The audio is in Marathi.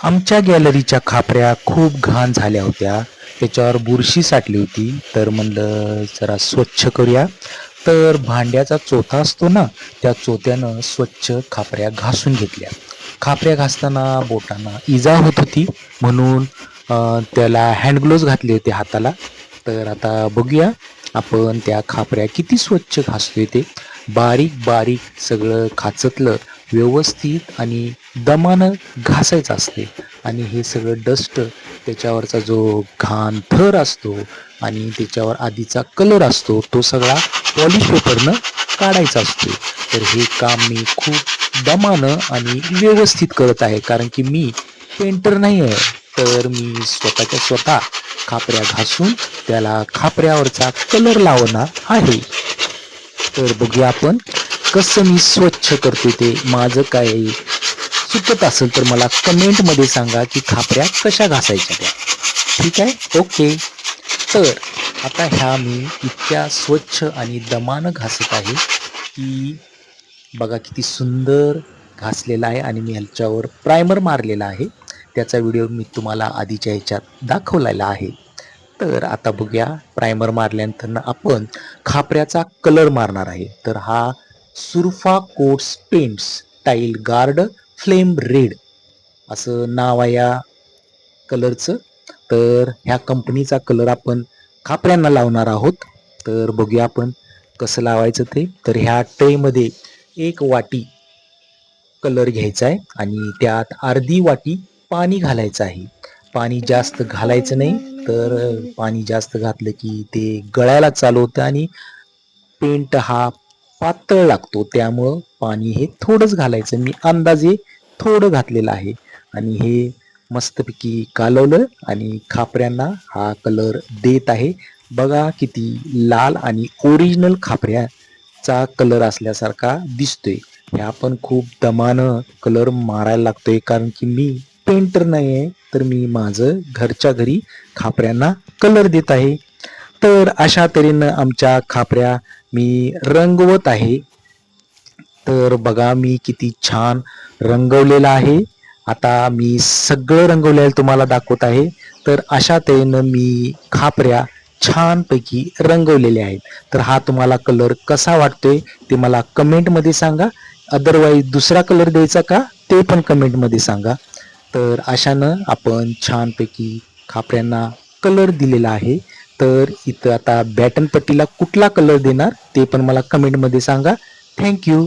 आमच्या गॅलरीच्या खापऱ्या खूप घाण झाल्या होत्या. त्याच्यावर बुरशी साठली होती. तर म्हणलं जरा स्वच्छ करूया. तर भांड्याचा चोथा असतो ना त्या चोथ्यानं स्वच्छ खापऱ्या घासून घेतल्या. खापऱ्या घासताना बोटांना इजा होत होती. म्हणून त्याला हँडग्लोव्ज घातले होते हाताला. तर आता बघूया आपण त्या खापऱ्या किती स्वच्छ घासतोय ते. बारीक बारीक सगळं खाचतलं. व्यवस्थित आणि दमानं घासायचं असते. आणि हे सगळं डस्ट त्याच्यावरचा जो घाण थर असतो आणि त्याच्यावर आधीचा कलर असतो तो सगळा पॉलिश पेपरनं काढायचा असतो. तर हे काम मी खूप दमानं आणि व्यवस्थित करत आहे. कारण की मी पेंटर नाही आहे. तर मी स्वतःच्या स्वतः खापऱ्या घासून त्याला खापऱ्यावरचा कलर लावणार आहे. तर बघूया आपण कसं मी स्वच्छ करते ते? माझं काय चुकत असेल तर मला कमेंटमध्ये सांगा की खापऱ्या कशा घासायच्या त्या. ठीक आहे? ओके. तर आता ह्या मी इतक्या स्वच्छ आणि दमानं घासत आहे की बघा किती सुंदर घासलेला आहे आणि मी ह्याच्यावर प्रायमर मारलेला आहे. त्याचा व्हिडिओ मी तुम्हाला आधीच्या ह्याच्यात दाखवलेला आहे. तर आता बघूया. प्रायमर मारल्यानंतर आपण खापऱ्याचा कलर मारणार आहे. तर हा Surfa coats paints tile guard flame red. असं नाव आहे या कलरचं. तर ह्या कंपनीचा कलर आपण खापऱ्यांना लावणार आहोत. तर बघूया आपण कसं लावायचं ते. तर ह्या ट्रेमध्ये एक वाटी कलर घ्यायचा आहे आणि त्यात अर्धी वाटी पाणी घालायचं आहे. पाणी जास्त घालायचं नाही. तर पाणी जास्त घातलं की ते गळायला चालू होतं आणि पेंट हा पातळ लागतो त्यामुळं पाणी हे थोडंच घालायचं. मी अंदाजे थोडं घातलेलं आहे. आणि हे मस्तपैकी कालवलं आणि खापऱ्यांना हा कलर देत आहे. बघा किती लाल आणि ओरिजिनल खापऱ्याचा कलर असल्यासारखा दिसतोय. ह्या पण खूप दमानं कलर मारायला लागतोय कारण की मी पेंटर नाही आहे तर मी माझं घरच्या घरी खापऱ्यांना कलर देत आहे. तर अशा तऱ्हेनं आमच्या खापऱ्या मी रंगवत आहे. तर बघा मी किती छान रंगवलेलं आहे. आता मी सगळं रंगवलेलं तुम्हाला दाखवत आहे. तर अशा तऱ्हेनं मी खापऱ्या छानपैकी रंगवलेले आहेत. तर हा तुम्हाला कलर कसा वाटतोय ते मला कमेंटमध्ये सांगा. अदरवाईज दुसरा कलर द्यायचा का ते पण कमेंटमध्ये सांगा. तर अशानं आपण छानपैकी खापऱ्यांना कलर दिलेला आहे. तर इथं आता बॅटन पट्टीला कुठला कलर देणार ते पण मला कमेंटमध्ये सांगा. थँक्यू